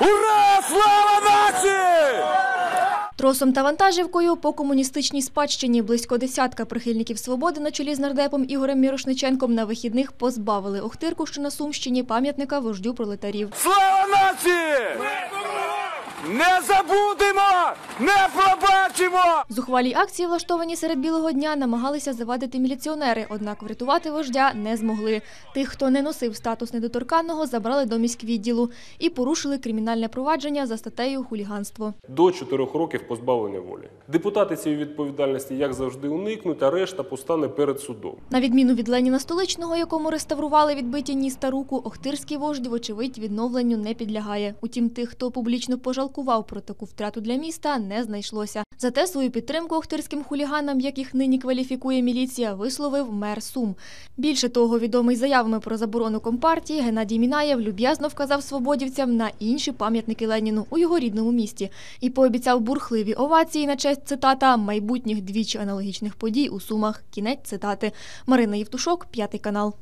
Ура! Слава нації! Тросом та вантажівкою по комуністичній спадщині близько десятка прихильників свободи на чолі з нардепом Ігорем Мірошниченком на вихідних позбавили Охтирку, що на Сумщині, пам'ятника вождю пролетарів. Слава нації! Не забудемо! Не пробачимо! Зухвалій акції, влаштовані серед білого дня, намагалися завадити міліціонери, однак врятувати вождя не змогли. Тих, хто не носив статус недоторканного, забрали до міськвідділу і порушили кримінальне провадження за статтею хуліганство. до 4 років позбавлення волі. Депутати цієї відповідальності, як завжди, уникнуть, а решта постане перед судом. На відміну від Леніна Столичного, якому реставрували відбиті ніс та руку, Охтирський вождь, вочевидь, відновленню не підлягає. Утім, тих, хто публічно пожалкував про таку втрату для міста, не знайшлося. Зате свою підтримку охтирським хуліганам, як їх нині кваліфікує міліція, висловив мер Сум. Більше того, відомий заявами про заборону компартії, Геннадій Мінаєв люб'язно вказав свободівцям на інші пам'ятники Леніну у його рідному місті і пообіцяв бурхливі овації на честь цитата майбутніх двічі аналогічних подій у Сумах. Кінець цитати. Марина Євтушок, п'ятий канал.